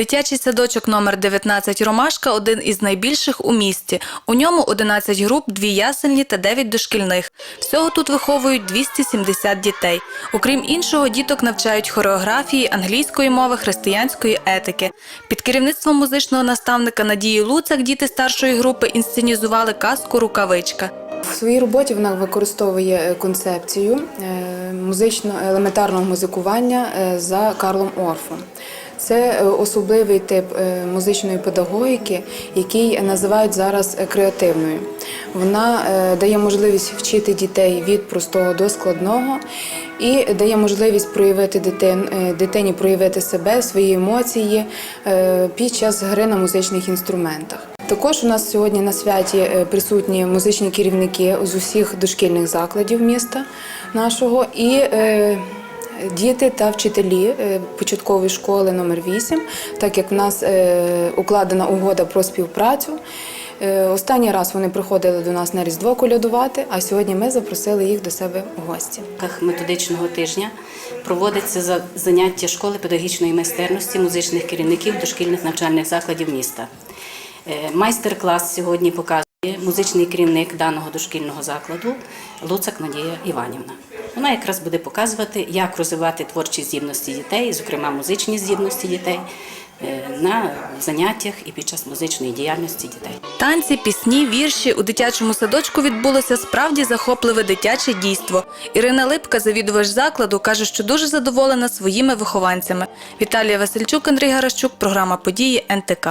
Дитячий садочок номер 19 Ромашка один із найбільших у місті. У ньому 11 груп, 2 ясельні та 9 дошкільних. Всього тут виховують 270 дітей. Окрім іншого, діток навчають хореографії, англійської мови, християнської етики. Під керівництвом музичного наставника Надії Луцак діти старшої групи інсценізували казку Рукавичка. В своїй роботі вона використовує е, концепцію е, музично елементарного музикування е, за Карлом Орфом. Це е, особливий тип е, музичної педагогіки, який називають зараз е, креативною. Вона дає можливість вчити дітей від простого до складного і дає можливість проявити дитин, дитині проявити себе, свої емоції під час гри на музичних інструментах. Також у нас сьогодні на святі присутні музичні керівники з усіх дошкільних закладів міста нашого і діти та вчителі е, початкової школи номер 8, так як в нас е, укладена угода про співпрацю. Е, Останній раз вони приходили до нас на Різдво колядувати, а сьогодні ми запросили їх до себе в гості. Методичного тижня проводиться заняття школи педагогічної майстерності музичних керівників дошкільних навчальних закладів міста. Майстер-клас сьогодні показує музичний керівник даного дошкільного закладу Луцак Надія Іванівна. Вона якраз буде показувати, як розвивати творчі здібності дітей, зокрема музичні здібності дітей, е, на заняттях і під час музичної діяльності дітей. Танці, пісні, вірші у дитячому садочку відбулося справді захопливе дитяче дійство. Ірина Липка, завідувач закладу, каже, що дуже задоволена своїми вихованцями. Віталія Васильчук, Андрій Гаращук, програма події НТК.